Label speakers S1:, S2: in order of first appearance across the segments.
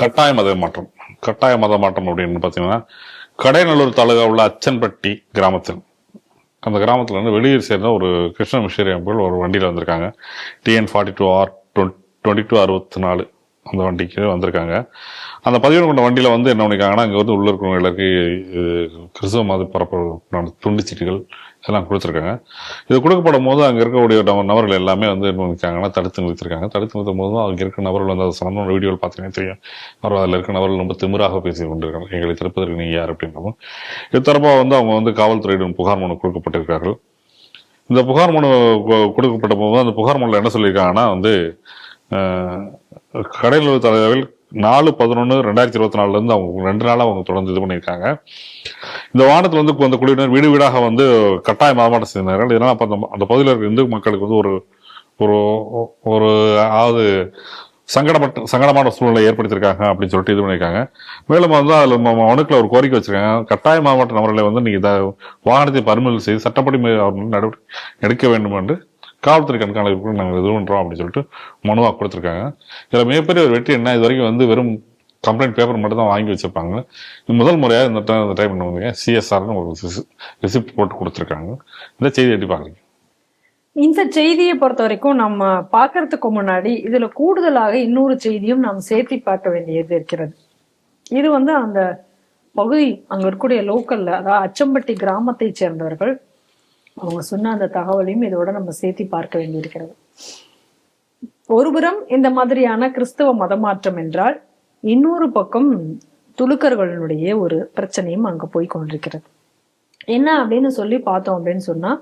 S1: கட்டாய மத மாற்றம். கட்டாய மத மாற்றம் அப்படின்னு பார்த்தீங்கன்னா கடைநல்லூர் தாலுகா உள்ள அச்சன்பட்டி கிராமத்தில். அந்த கிராமத்தில் வந்து வெளியூர் சேர்ந்த ஒரு கிருஷ்ண மிஷரி அம்புகள் ஒரு வண்டியில் வந்திருக்காங்க. TN forty two R twenty two அறுபத்தி நாலு அந்த வண்டிக்கு வந்திருக்காங்க. அந்த பதிவு கொண்ட வண்டியில் வந்து என்ன பண்ணிருக்காங்கன்னா இங்கே வந்து உள்ள இருக்கிறவங்களுக்கு கிறிஸ்தவ மத பரப்பு துண்டிச்சீட்டுகள் எல்லாம் கொடுத்துருக்காங்க. இது கொடுக்கப்படும் போது அங்கே இருக்கக்கூடிய நபர்கள் எல்லாமே வந்து என்ன பண்ணிருக்காங்கன்னா தடுத்து நிறுத்திருக்காங்க. தடுத்து நிறுத்தும் போது அங்கே இருக்கிற நபர்கள் வந்து அதை சம்பந்தமான வீடியோவில் பார்த்தீங்கன்னா தெரியும். அவர் அதில் இருக்கிற நபர்கள் ரொம்ப திமிராக பேசி கொண்டிருக்காங்க. எங்களை திருப்பதற்கு நீங்கள் யார் அப்படின்றதும் இது தொடர்பாக வந்து அவங்க வந்து காவல்துறையிடம் புகார் மனு கொடுக்கப்பட்டிருக்கார்கள். இந்த புகார் மனு கொ- கொடுக்கப்பட்ட போது அந்த புகார் மனுவில் என்ன சொல்லியிருக்காங்கன்னா வந்து கடையில் தலைவர்கள் நாலு பதினொன்று ரெண்டாயிரத்தி இருபத்தி நாலுலேருந்து அவங்க ரெண்டு நாளாக அவங்க தொடர்ந்து இது பண்ணியிருக்காங்க. இந்த வானத்தில் வந்து அந்த குழுவினர் வீடு வீடாக வந்து கட்டாய மாமாட்டம் செய்தார்கள். இதனால் அப்போ அந்த அந்த பகுதியில் இருக்கிற இந்து மக்களுக்கு வந்து ஒரு ஒரு ஒரு அதாவது சங்கடப்பட்ட சங்கடமான சூழ்நிலை ஏற்படுத்தியிருக்காங்க அப்படின்னு சொல்லிட்டு இது பண்ணியிருக்காங்க. மேலும் வந்து அதில் மனுக்கில் ஒரு கோரிக்கை வச்சிருக்காங்க. கட்டாய மாவட்ட நபர்களை வந்து நீங்கள் இதை வாகனத்தை பறிமுதல் செய்து சட்டப்படி மே- நடவடிக்கை எடுக்க வேண்டும் என்று காவல்துறை கண்காணிப்பு நாங்கள் இது பண்ணுறோம் அப்படின்னு சொல்லிட்டு மனுவாக கொடுத்துருக்காங்க. இதில் மிகப்பெரிய ஒரு வெற்றி என்ன? இது வரைக்கும் வந்து வெறும் கம்ப்ளைண்ட் பேப்பர் மட்டும் தான் வாங்கி வச்சுருப்பாங்க. இது முதல் முறையாக இந்த டைம் இந்த டைம் பண்ணுவாங்க. சிஎஸ்ஆர்னு ஒரு ரிசிப்ட் போட்டு கொடுத்துருக்காங்க. இந்த செய்தி எப்படி பார்க்குறீங்க?
S2: இந்த செய்தியை பொறுத்த வரைக்கும் நம்ம பார்க்கறதுக்கு முன்னாடி இதுல கூடுதலாக இன்னொரு செய்தியும் நாம் சேர்த்தி பார்க்க வேண்டியது இருக்கிறது. இது வந்து அந்த பகுதி அங்க இருக்கக்கூடிய லோக்கல்ல அதாவது அச்சம்பட்டி கிராமத்தை சேர்ந்தவர்கள் அவங்க சொன்ன அந்த தகவலையும் இதோட நம்ம சேர்த்தி பார்க்க வேண்டியிருக்கிறது. ஒருபுறம் இந்த மாதிரியான கிறிஸ்தவ மதமாற்றம் என்றால் இன்னொரு பக்கம் துலுக்கர்களுடைய ஒரு பிரச்சனையும் அங்க போய் கொண்டிருக்கிறது. என்ன அப்படின்னு சொல்லி பார்த்தோம் அப்படின்னு சொன்னா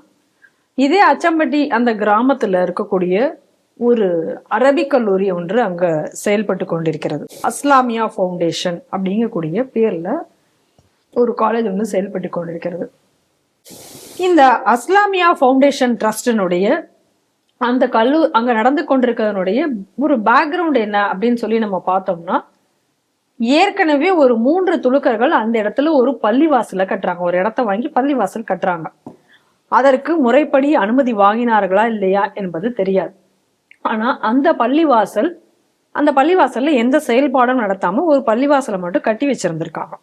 S2: இதே அச்சம்பட்டி அந்த கிராமத்துல இருக்கக்கூடிய ஒரு அரபிக் கல்லூரி ஒன்று அங்க செயல்பட்டு கொண்டிருக்கிறது. அஸ்லாமியா ஃபவுண்டேஷன் அப்படிங்கக்கூடிய பேர்ல ஒரு காலேஜ் வந்து செயல்பட்டு கொண்டிருக்கிறது. இந்த அஸ்லாமியா ஃபவுண்டேஷன் ட்ரஸ்டினுடைய அந்த கல்லூ அங்க நடந்து கொண்டிருக்கிறதனுடைய ஒரு பேக்ரவுண்ட் என்ன அப்படின்னு சொல்லி நம்ம பார்த்தோம்னா ஏற்கனவே ஒரு மூன்று துலுக்கர்கள் அந்த இடத்துல ஒரு பள்ளிவாசல கட்டுறாங்க. ஒரு இடத்த வாங்கி பள்ளிவாசல் கட்டுறாங்க. அதற்கு முறைப்படி அனுமதி வாங்கினார்களா இல்லையா என்பது தெரியாது. ஆனா அந்த பள்ளிவாசல் அந்த பள்ளிவாசல்ல எந்த செயல்பாடும் நடத்தாம ஒரு பள்ளிவாசலை மட்டும் கட்டி வச்சிருந்திருக்காங்க.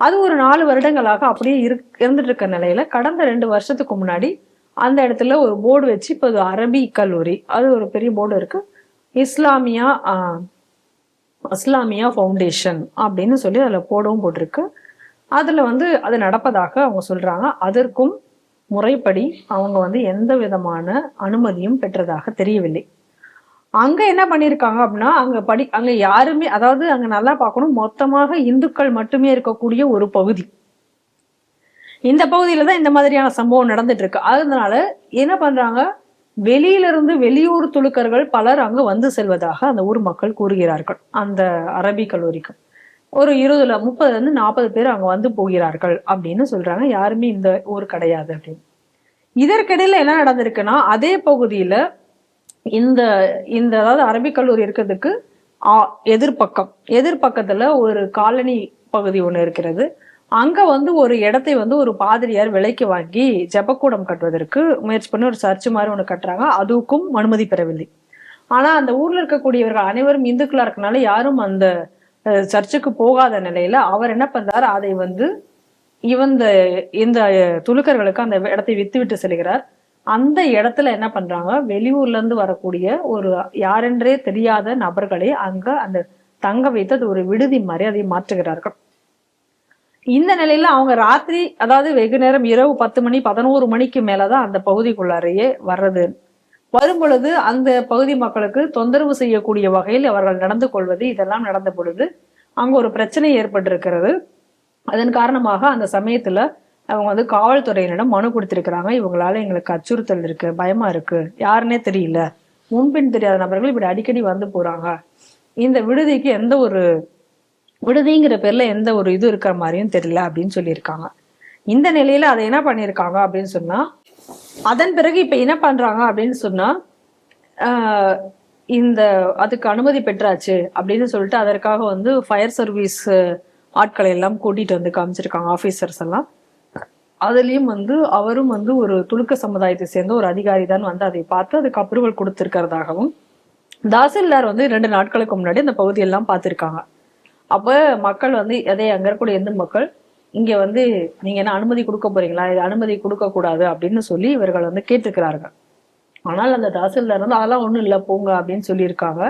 S2: அது ஒரு நாலு வருடங்களாக அப்படியே இரு- இருந்துட்டு இருக்க நிலையில கடந்த ரெண்டு வருஷத்துக்கு முன்னாடி அந்த இடத்துல ஒரு போர்டு வச்சு இப்போ அது அரபி கல்லூரி. அது ஒரு பெரிய போர்டு இருக்கு. இஸ்லாமியா இஸ்லாமியா ஃபவுண்டேஷன் அப்படின்னு சொல்லி அதில் போடவும் போட்டிருக்கு. அதில் வந்து அது நடப்பதாக அவங்க சொல்கிறாங்க அதற்கும் முறைப்படி அவங்க வந்து எந்த விதமான அனுமதியும் பெற்றதாக தெரியவில்லை. அங்க என்ன பண்ணிருக்காங்க அப்படின்னா அங்க படி அங்க யாருமே அதாவது அங்க நல்லா பார்க்கணும் மொத்தமாக இந்துக்கள் மட்டுமே இருக்கக்கூடிய ஒரு பகுதி. இந்த பகுதியில தான் இந்த மாதிரியான சம்பவம் நடந்துட்டு இருக்கு. அதனால என்ன பண்றாங்க? வெளியில இருந்து வெளியூர் துலுக்கர்கள் பலர் அங்கு வந்து செல்வதாக அந்த ஊர் மக்கள் கூறுகிறார்கள். அந்த அரபி கல்லூரிக்கு. ஒரு இருபதுல முப்பதுல இருந்து நாற்பது பேர் அங்க வந்து போகிறார்கள் அப்படின்னு சொல்றாங்க. யாருமே இந்த ஊர் கிடையாது அப்படின்னு. இதற்கிடையில என்ன நடந்திருக்குன்னா அதே பகுதியில இந்த இந்த அதாவது அரபிக் கல்லூரி இருக்கிறதுக்கு எதிர்பக்கம் எதிர்பக்கத்துல ஒரு காலனி பகுதி ஒண்ணு இருக்கிறது. அங்க வந்து ஒரு இடத்தை வந்து ஒரு பாதிரியார் விலைக்கு வாங்கி ஜெபக்கூடம் கட்டுவதற்கு முயற்சி பண்ணி ஒரு சர்ச் மாதிரி ஒண்ணு கட்டுறாங்க. அதுக்கும் அனுமதி பெறவில்லை. ஆனா அந்த ஊர்ல இருக்கக்கூடியவர்கள் அனைவரும் இந்துக்களா இருக்கனால யாரும் அந்த அஹ், சர்ச்சுக்கு போகாத நிலையில அவர் என்ன பண்றாரு? அதை வந்து இவந்த இந்த துலுக்கர்களுக்கு அந்த இடத்தை வித்து விட்டு செல்கிறார். அந்த இடத்துல என்ன பண்றாங்க? வெளியூர்ல இருந்து வரக்கூடிய ஒரு யாரென்றே தெரியாத நபர்களை அங்க அந்த தங்க வைத்து அது ஒரு விடுதி மாதிரி அதை மாற்றுகிறார்கள். இந்த நிலையில அவங்க ராத்திரி அதாவது வெகு நேரம் இரவு பத்து மணி பதினோரு மணிக்கு மேலதான் அந்த பகுதிக்குள்ளாரையே வர்றது. வரும் பொழுது அந்த பகுதி மக்களுக்கு தொந்தரவு செய்யக்கூடிய வகையில் அவர்கள் நடந்து கொள்வது இதெல்லாம் நடந்த பொழுது அங்க ஒரு பிரச்சனை ஏற்பட்டிருக்கிறது. அதன் காரணமாக அந்த சமயத்துல அவங்க வந்து காவல்துறையினரிடம் மனு கொடுத்திருக்கிறாங்க. இவங்களால எங்களுக்கு அச்சுறுத்தல் இருக்கு பயமா இருக்கு. யாருன்னே தெரியல. முன்பின் தெரியாத நபர்கள் இப்படி அடிக்கடி வந்து போறாங்க. இந்த விடுதிக்கு எந்த ஒரு விடுதிங்கிற பேர்ல எந்த ஒரு இது இருக்கிற மாதிரியும் தெரியல அப்படின்னு சொல்லியிருக்காங்க. இந்த நிலையில அதை என்ன பண்ணியிருக்காங்க அப்படின்னு சொன்னா அதன் பிறகு இப்ப என்ன பண்றாங்க அப்படின்னு சொன்னா இந்த அதுக்கு அனுமதி பெற்றாச்சு அப்படின்னு சொல்லிட்டு அதற்காக வந்து ஃபயர் சர்வீஸ் ஆட்களை எல்லாம் கூட்டிட்டு வந்து காமிச்சிருக்காங்க ஆபீசர்ஸ் எல்லாம். அதுலயும் வந்து அவரும் வந்து ஒரு துலுக்க சமுதாயத்தை சேர்ந்த ஒரு அதிகாரி தான் வந்து அதை பார்த்து அதுக்கு அப்ரூவல் கொடுத்திருக்கிறதாகவும் தாசில்தார் வந்து ரெண்டு நாட்களுக்கு முன்னாடி அந்த பகுதியெல்லாம் பார்த்துருக்காங்க. அப்போ மக்கள் வந்து அதே அங்க இருக்கக்கூடிய எந்த மக்கள்? இங்க வந்து நீங்க என்ன அனுமதி கொடுக்க போறீங்களா? இது அனுமதி கொடுக்க கூடாது அப்படின்னு சொல்லி இவர்கள் வந்து கேட்டுக்கிறாருங்க ஆனால் அந்த தாசில்தார் வந்து அதெல்லாம் ஒண்ணும் இல்லை போங்க அப்படின்னு சொல்லியிருக்காங்க.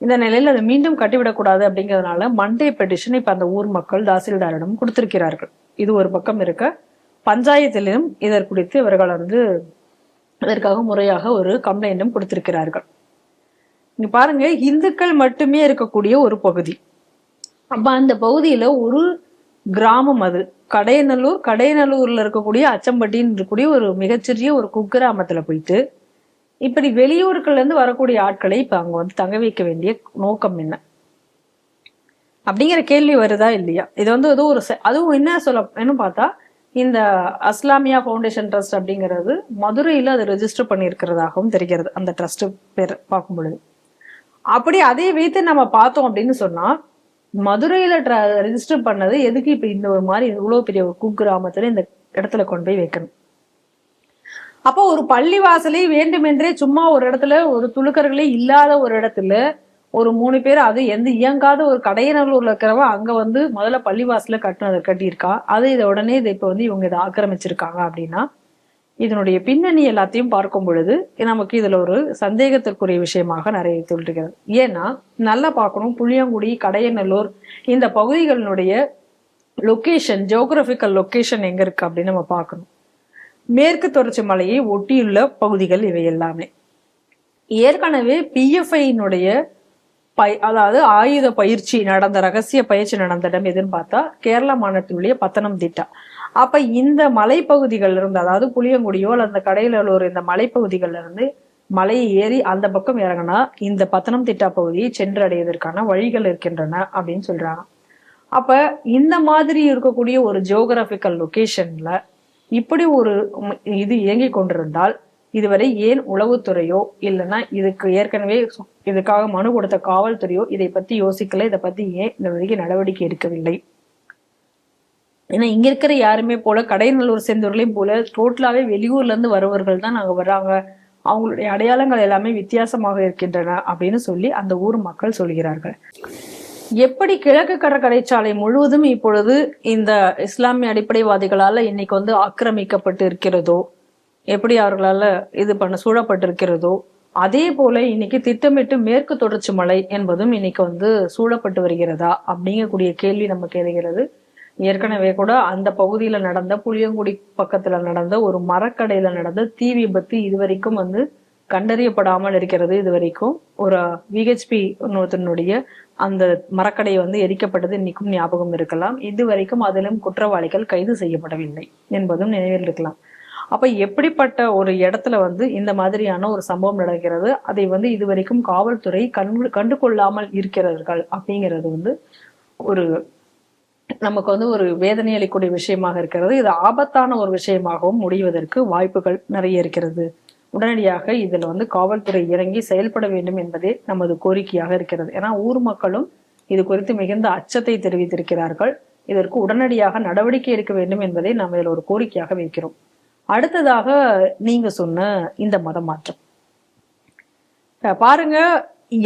S2: இந்த நிலையில் அதை மீண்டும் கட்டிவிடக்கூடாது அப்படிங்கிறதுனால மண்டே பெட்டிஷன் இப்போ அந்த ஊர் மக்கள் தாசில்தாரிடம் கொடுத்திருக்கிறார்கள். இது ஒரு பக்கம் இருக்க பஞ்சாயத்திலும் இதற்கு குறித்து இவர்கள் வந்து இதற்காக முறையாக ஒரு கம்ப்ளைண்டும் கொடுத்திருக்கிறார்கள். இங்க பாருங்க இந்துக்கள் மட்டுமே இருக்கக்கூடிய ஒரு பகுதி. அப்ப அந்த பகுதியில ஒரு கிராமம் அது. கடையநல்லூர் கடையநல்லூர்ல இருக்கக்கூடிய அச்சம்பட்டின்னு இருக்கக்கூடிய ஒரு மிகச்சிறிய ஒரு குக்கிராமத்துல போயிட்டு இப்படி வெளியூர்கள்ல இருந்து வரக்கூடிய ஆட்களை இப்ப அங்க வந்து தங்க வைக்க வேண்டிய நோக்கம் என்ன? அப்படிங்கிற கேள்வி வருதா இல்லையா? இது வந்து ஏதோ ஒரு அதுவும் என்ன சொல்ல என்ன பார்த்தா இந்த அஸ்லாமியா ஃபவுண்டேஷன் ட்ரஸ்ட் அப்படிங்கிறது மதுரையில் அது ரெஜிஸ்டர் பண்ணியிருக்கிறதாகவும் தெரிகிறது. அந்த ட்ரஸ்ட் பேர் பார்க்கும் பொழுது அப்படி அதே வைத்து நம்ம பார்த்தோம் அப்படின்னு சொன்னா மதுரையில ரெஜிஸ்டர் பண்ணது எதுக்கு இப்ப இந்த ஒரு மாதிரி இவ்வளவு பெரிய ஒரு குக்கிராமத்துல இந்த இடத்துல கொண்டு போய் வைக்கணும்? அப்போ ஒரு பள்ளி வாசலை வேண்டுமென்றே சும்மா ஒரு இடத்துல ஒரு துளுக்கர்களே இல்லாத ஒரு இடத்துல ஒரு மூணு பேர் அது எந்த இயங்காத ஒரு கடையநல்லூர்ல இருக்கிறவ அங்க வந்து முதல்ல பள்ளிவாசல கட்டினதை கட்டியிருக்கா. அது இதை உடனே இதை இப்ப வந்து இவங்க இதை ஆக்கிரமிச்சிருக்காங்க அப்படின்னா இதனுடைய பின்னணி எல்லாத்தையும் பார்க்கும் பொழுது நமக்கு இதுல ஒரு சந்தேகத்திற்குரிய விஷயமாக நிறைய சொல்லிருக்கிறது. ஏன்னா நல்லா பார்க்கணும் புளியங்குடி கடையநல்லூர் இந்த பகுதிகளினுடைய லொக்கேஷன் ஜியோகிராபிக்கல் லொக்கேஷன் எங்க இருக்கு அப்படின்னு நம்ம பார்க்கணும். மேற்கு தொடர்ச்சி மலையை ஒட்டியுள்ள பகுதிகள் இவை எல்லாமே. ஏற்கனவே பிஎஃப்ஐனுடைய பை அதாவது ஆயுத பயிற்சி நடந்த ரகசிய பயிற்சி நடந்த இடம் எதுன்னு பார்த்தா கேரளா மாநிலத்தினுடைய பத்தனம்திட்டா அப்ப இந்த மலைப்பகுதிகள்ல இருந்து அதாவது புளியங்குடியோ அல்லது அந்த கடையிலூர் இந்த மலைப்பகுதிகள்ல இருந்து மலையை ஏறி அந்த பக்கம் இறங்கினா இந்த பத்தனம்திட்டா பகுதியை சென்றடைவதற்கான வழிகள் இருக்கின்றன அப்படின்னு சொல்றாங்க. அப்ப இந்த மாதிரி இருக்கக்கூடிய ஒரு ஜியோகிராபிக்கல் லொகேஷன்ல இப்படி ஒரு இது இயங்கிக் கொண்டிருந்தால் இதுவரை ஏன் உளவுத்துறையோ இல்லைன்னா இதுக்கு ஏற்கனவே இதுக்காக மனு கொடுத்த காவல்துறையோ இதை பத்தி யோசிக்கல இதை பத்தி ஏன் இந்த வரைக்கும் நடவடிக்கை எடுக்கவில்லை? ஏன்னா இங்க இருக்கிற யாருமே போல கடைநல்லூர் சேர்ந்தவர்களையும் போல டோட்டலாவே வெளியூர்ல இருந்து வருவர்கள் தான் நாங்க வர்றாங்க. அவங்களுடைய அடையாளங்கள் எல்லாமே வித்தியாசமாக இருக்கின்றன அப்படின்னு சொல்லி அந்த ஊர் மக்கள் சொல்கிறார்கள். எப்படி கிழக்கு கடற்கரை சாலை முழுவதும் இப்பொழுது இந்த இஸ்லாமிய அடிப்படைவாதிகளால இன்னைக்கு வந்து ஆக்கிரமிக்கப்பட்டு இருக்கிறதோ எப்படி அவர்களால் இது பண்ண சூழப்பட்டிருக்கிறதோ அதே போல இன்னைக்கு திட்டமிட்டு மேற்கு தொடர்ச்சி மலை என்பதும் இன்னைக்கு வந்து சூழப்பட்டு வருகிறதா அப்படிங்கக்கூடிய கேள்வி நமக்கு எழுகிறது ஏற்கனவே கூட அந்த பகுதியில நடந்த புளியங்குடி பக்கத்துல நடந்த ஒரு மரக்கடையில நடந்த தீ விபத்து இதுவரைக்கும் வந்து கண்டறியப்படாமல் இருக்கிறது இதுவரைக்கும். ஒரு விஹெச்பி இன்னொருத்தனுடைய அந்த மரக்கடை வந்து எரிக்கப்பட்டது இன்னைக்கும் ஞாபகம் இருக்கலாம். இதுவரைக்கும் அதிலும் குற்றவாளிகள் கைது செய்யப்படவில்லை என்பதும் நினைவில் இருக்கலாம். அப்போ எப்படிப்பட்ட ஒரு இடத்துல வந்து இந்த மாதிரியான ஒரு சம்பவம் நடக்கிறது? அதை வந்து இதுவரைக்கும் காவல்துறை கண்டு கண்டு கொள்ளாமல் இருக்கிறார்கள் அப்படிங்கிறது வந்து ஒரு நமக்கு வந்து ஒரு வேதனை அளிக்கக்கூடிய விஷயமாக இருக்கிறது. இது ஆபத்தான ஒரு விஷயமாகவும் முடிவதற்கு வாய்ப்புகள் நிறைய இருக்கிறது. உடனடியாக இதில் வந்து காவல்துறை இறங்கி செயல்பட வேண்டும் என்பதே நமது கோரிக்கையாக இருக்கிறது. ஏன்னா ஊர் மக்களும் இது குறித்து மிகுந்த அச்சத்தை தெரிவித்திருக்கிறார்கள். இதற்கு உடனடியாக நடவடிக்கை எடுக்க வேண்டும் என்பதை நாம் இதில் ஒரு கோரிக்கையாக வைக்கிறோம். அடுத்ததாக நீங்க சொன்ன இந்த மத மாற்றம். பாருங்க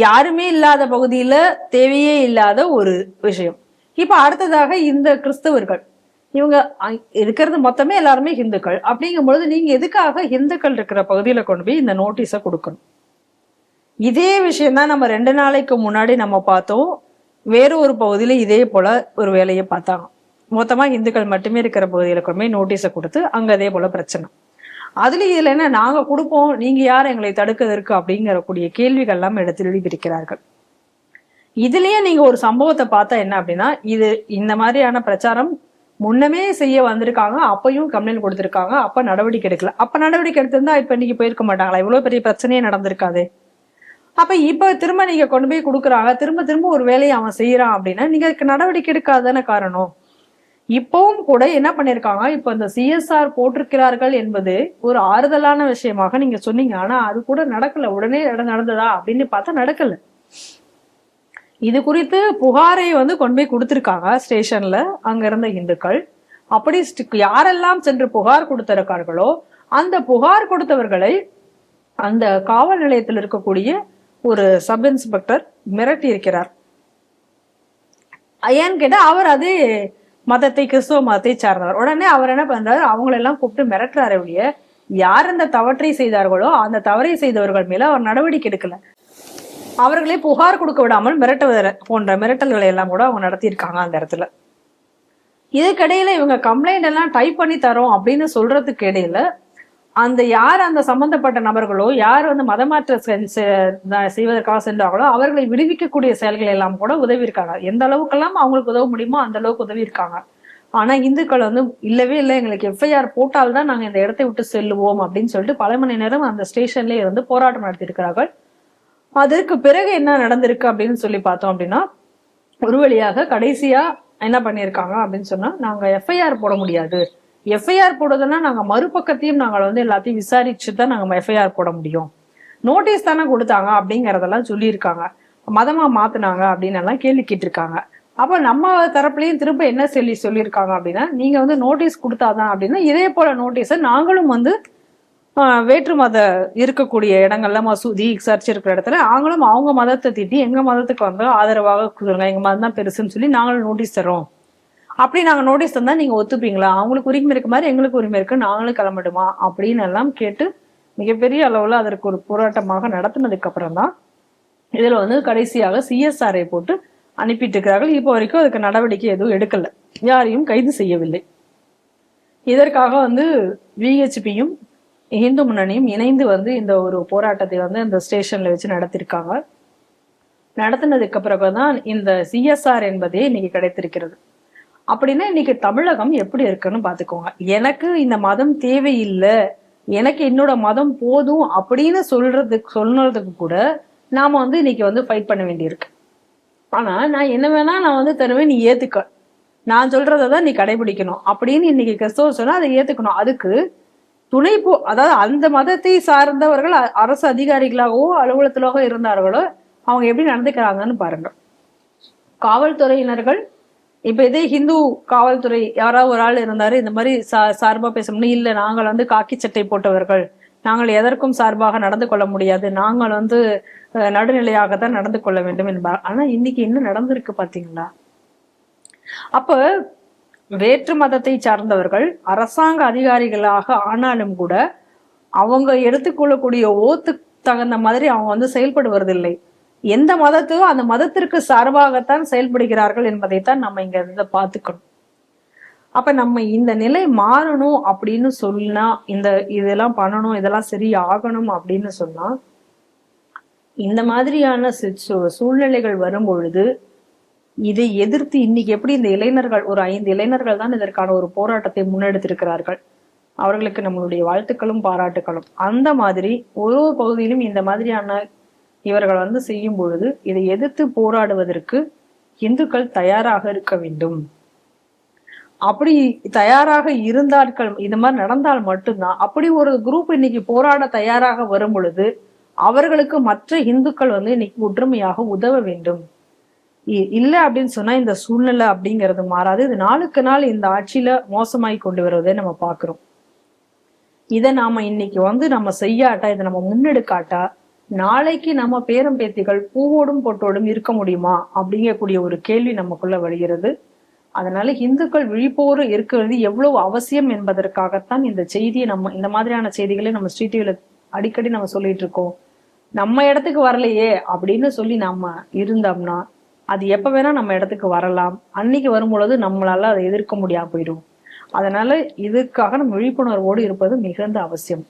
S2: யாருமே இல்லாத பகுதியில தேவையே இல்லாத ஒரு விஷயம். இப்ப அடுத்ததாக இந்த கிறிஸ்தவர்கள். இவங்க இருக்கிறது மொத்தமே எல்லாருமே ஹிந்துக்கள். அப்படிங்கும் பொழுது நீங்க எதுக்காக ஹிந்துக்கள் இருக்கிற பகுதியில கொண்டு போய் இந்த நோட்டீஸை கொடுக்கணும்? இதே விஷயம் தான் நம்ம ரெண்டு நாளைக்கு முன்னாடி நம்ம பார்த்தோம். வேற ஒரு பகுதியில இதே போல ஒரு வேலையை பார்த்தாங்க. மொத்தமா இந்துக்கள் மட்டுமே இருக்கிற பகுதிகளுக்குமே கொண்டு போய் நோட்டீஸை கொடுத்து அங்க அதே போல பிரச்சனை. அதுலயும் இதுல என்ன நாங்க கொடுப்போம் நீங்க யார் எங்களை தடுக்கிறதுக்கு அப்படிங்கிறக்கூடிய கேள்விகள்லாம் கேள்விகள் எல்லாம் எடுத்து எழுதியிருக்கிறார்கள். இதுலயே நீங்க ஒரு சம்பவத்தை பார்த்தா என்ன அப்படின்னா இது இந்த மாதிரியான பிரச்சாரம் முன்னமே செய்ய வந்திருக்காங்க அப்பயும் கம்ப்ளைண்ட் கொடுத்திருக்காங்க அப்ப நடவடிக்கை எடுக்கல. அப்ப நடவடிக்கை எடுத்திருந்தா இப்ப இன்னைக்கு போயிருக்க மாட்டாங்களா? இவ்வளவு பெரிய பிரச்சனையே நடந்திருக்காது. அப்ப இப்ப திரும்ப நீங்க கொண்டு போய் கொடுக்குறாங்க திரும்ப திரும்ப ஒரு வேலையை அவன் செய்யறான் அப்படின்னா நீங்க அதுக்கு நடவடிக்கை எடுக்காதானே காரணம்? இப்பவும் கூட என்ன பண்ணிருக்காங்க? இப்ப இந்த சிஎஸ்ஆர் போட்டிருக்கிறார்கள் என்பது ஒரு ஆறுதலான விஷயமாக நீங்க சொன்னீங்க. ஆனா அது கூட நடக்கல. உடனே இடம் நடந்ததா? அப்படின்னு பார்த்தா நடக்கல. இது குறித்து புகாரை வந்து கொண்டு போய் கொடுத்திருக்காங்க ஸ்டேஷன்ல அங்க இருந்த இந்துக்கள். அப்படி யாரெல்லாம் சென்று புகார் கொடுத்திருக்கார்களோ அந்த புகார் கொடுத்தவர்களை அந்த காவல் நிலையத்தில் இருக்கக்கூடிய ஒரு சப் இன்ஸ்பெக்டர் மிரட்டி இருக்கிறார் ஏன்னு கேட்டா அவர் அதே மதத்தை கிறிஸ்துவ மதத்தை சார்ந்தவர். உடனே அவர் என்ன பண்றாரு? அவங்களெல்லாம் கூப்பிட்டு மிரட்டுறாரு ஒழிய யார் அந்த தவற்றை செய்தார்களோ அந்த தவறை செய்தவர்கள் மேல அவர் நடவடிக்கை எடுக்கல. அவர்களே புகார் கொடுக்க விடாமல் மிரட்டுவத போன்ற மிரட்டல்களை எல்லாம் கூட அவங்க நடத்தியிருக்காங்க அந்த இடத்துல. இதுக்கிடையில இவங்க கம்ப்ளைண்ட் எல்லாம் டைப் பண்ணி தரோம் அப்படின்னு சொல்றதுக்கு இடையில அந்த யார் அந்த சம்பந்தப்பட்ட நபர்களோ யார் வந்து மதமாற்ற செய்வதற்காக சென்றார்களோ அவர்களை விடுவிக்கக்கூடிய செயல்கள் எல்லாம் கூட உதவி இருக்காங்க எந்த அளவுக்கெல்லாம் அவங்களுக்கு உதவ முடியுமோ அந்த அளவுக்கு உதவி இருக்காங்க ஆனா இந்துக்கள் வந்து இல்லவே இல்லை. எங்களுக்கு எஃப்ஐஆர் போட்டால்தான் நாங்க இந்த இடத்தை விட்டு செல்லுவோம் அப்படின்னு சொல்லிட்டு பல மணி நேரம் அந்த ஸ்டேஷன்லயே வந்து போராட்டம் நடத்தியிருக்கிறார்கள். அதற்கு பிறகு என்ன நடந்திருக்கு அப்படின்னு சொல்லி பார்த்தோம் அப்படின்னா ஒரு வழியாக கடைசியா என்ன பண்ணியிருக்காங்க அப்படின்னு சொன்னா நாங்க எஃப்ஐஆர் போட முடியாது. எஃப்ஐஆர் போடுறதுன்னா நாங்கள் மறுபக்கத்தையும் நாங்கள் வந்து எல்லாத்தையும் விசாரிச்சு தான் நாங்கள் எஃப்ஐஆர் போட முடியும். நோட்டீஸ் தானே கொடுத்தாங்க அப்படிங்கிறதெல்லாம் சொல்லியிருக்காங்க. மதமாக மாற்றினாங்க அப்படின்னு எல்லாம் கேள்வி கேட்டிருக்காங்க. அப்போ நம்ம தரப்புலையும் திரும்ப என்ன சொல்லி சொல்லியிருக்காங்க அப்படின்னா நீங்கள் வந்து நோட்டீஸ் கொடுத்தாதான் அப்படின்னா இதே போல நோட்டீஸை நாங்களும் வந்து வேற்று மத இருக்கக்கூடிய இடங்கள்ல மசூதி சர்ச் இருக்கிற இடத்துல நாங்களும் அவங்க மதத்தை திட்டி எங்க மதத்துக்கு வந்து ஆதரவாக கொடுங்க எங்க மதம் தான் பெருசுன்னு சொல்லி நாங்களும் நோட்டீஸ் தரோம் அப்படி நாங்கள் நோட்டீஸ் தந்தால் நீங்கள் ஒத்துப்பீங்களா? அவங்களுக்கு உரிமை இருக்க மாதிரி எங்களுக்கு உரிமை இருக்குது நாங்களும் கிளம்பிடுமா அப்படின்னு எல்லாம் கேட்டு மிகப்பெரிய அளவில் அதற்கு ஒரு போராட்டமாக நடத்தினதுக்கு அப்புறம் தான் இதில் வந்து கடைசியாக சிஎஸ்ஆரை போட்டு அனுப்பிட்டு இருக்கிறார்கள் இப்போ வரைக்கும் அதுக்கு நடவடிக்கை எதுவும் எடுக்கலை. யாரையும் கைது செய்யவில்லை. இதற்காக வந்து விஹெச்பியும் இந்து முன்னணியும் இணைந்து வந்து இந்த ஒரு போராட்டத்தை வந்து இந்த ஸ்டேஷன்ல வச்சு நடத்திருக்காங்க. நடத்தினதுக்கு பிறகுதான் இந்த சிஎஸ்ஆர் என்பதே இன்னைக்கு கிடைத்திருக்கிறது. அப்படின்னா இன்னைக்கு தமிழகம் எப்படி இருக்குன்னு பாத்துக்கோங்க எனக்கு இந்த மதம் தேவையில்லை. எனக்கு என்னோட மதம் போதும் அப்படின்னு சொல்றதுக்கு சொல்றதுக்கு கூட நாம வந்து இன்னைக்கு வந்து ஃபைட் பண்ண வேண்டியிருக்கு. ஆனா நான் என்ன வேணா நான் வந்து தருவேன் நீ ஏத்துக்க. நான் சொல்றதை தான் நீ கடைபிடிக்கணும் அப்படின்னு இன்னைக்கு கிறிஸ்தவ சொன்னா அதை ஏத்துக்கணும். அதுக்கு துணை போ அதாவது அந்த மதத்தை சார்ந்தவர்கள் அ- அரசு அதிகாரிகளாகவோ அலுவலகத்திலாக இருந்தார்களோ அவங்க எப்படி நடந்துக்கிறாங்கன்னு பாருங்க. காவல்துறையினர்கள் இப்ப இதே ஹிந்து காவல்துறை யாராவது ஒரு ஆள் இருந்தாரு இந்த மாதிரி சா சார்பா பேசணும்னு இல்ல நாங்கள் வந்து காக்கி சட்டை போட்டவர்கள். நாங்கள் எதற்கும் சார்பாக நடந்து கொள்ள முடியாது. நாங்கள் வந்து அஹ், நடுநிலையாகத்தான் நடந்து கொள்ள வேண்டும் என்பார். ஆனா இன்னைக்கு என்ன நடந்திருக்கு பாத்தீங்களா? அப்ப வேற்று மதத்தை சார்ந்தவர்கள் அரசாங்க அதிகாரிகளாக ஆனாலும் கூட அவங்க எடுத்துக்கொள்ளக்கூடிய ஓத்து தகுந்த மாதிரி அவங்க வந்து செயல்படுவதில்லை. எந்த மதத்தையோ அந்த மதத்திற்கு சார்பாகத்தான் செயல்படுகிறார்கள் என்பதைத்தான் நம்ம இங்க இருந்து பார்த்துக்கணும். அப்ப நம்ம இந்த நிலை மாறணும் அப்படின்னு சொன்னா இந்த இதெல்லாம் பண்ணணும் இதெல்லாம் சரி ஆகணும் அப்படின்னு சொன்னா இந்த மாதிரியான சூ- சூழ்நிலைகள் வரும் பொழுது இதை எதிர்த்து இன்னைக்கு எப்படி இந்த இளைஞர்கள் ஒரு ஐந்து இளைஞர்கள் தான் இதற்கான ஒரு போராட்டத்தை முன்னெடுத்திருக்கிறார்கள். அவர்களுக்கு நம்மளுடைய வாழ்த்துக்களும் பாராட்டுகளும். அந்த மாதிரி ஒரு ஒரு பகுதியிலும் இந்த மாதிரியான இவர்கள் வந்து செய்யும் பொழுது இதை எதிர்த்து போராடுவதற்கு இந்துக்கள் தயாராக இருக்க வேண்டும். அப்படி தயாராக இருந்தார்கள் இந்த மாதிரி நடந்தால் மட்டும்தான். அப்படி ஒரு குரூப் இன்னைக்கு போராட தயாராக வரும் பொழுது அவர்களுக்கு மற்ற இந்துக்கள் வந்து இன்னைக்கு ஒற்றுமையாக உதவ வேண்டும். இ- இல்ல அப்படின்னு சொன்னா இந்த சூழ்நிலை அப்படிங்கிறது மாறாது. இது நாளுக்கு நாள் இந்த ஆட்சியில மோசமாகி கொண்டு வருவதை நம்ம பாக்குறோம் இதை நாம இன்னைக்கு வந்து நம்ம செய்யாட்டா இதை நம்ம முன்னெடுக்காட்டா நாளைக்கு நம்ம பேரம் பேத்திகள் பூவோடும் பொட்டோடும் இருக்க முடியுமா அப்படிங்கக்கூடிய ஒரு கேள்வி நமக்குள்ள வருகிறது அதனால இந்துக்கள் விழிப்போடு இருக்கிறது எவ்வளவு அவசியம் என்பதற்காகத்தான் இந்த செய்தியை நம்ம இந்த மாதிரியான செய்திகளை நம்ம ஸ்ரீ அடிக்கடி நம்ம சொல்லிட்டு இருக்கோம். நம்ம இடத்துக்கு வரலையே அப்படின்னு சொல்லி நாம இருந்தோம்னா அது எப்ப வேணா நம்ம இடத்துக்கு வரலாம். அன்னைக்கு வரும்பொழுது நம்மளால அதை எதிர்க்க முடியாம போயிடும். அதனால இதுக்காக நம்ம விழிப்புணர்வோடு இருப்பது மிகுந்த அவசியம்.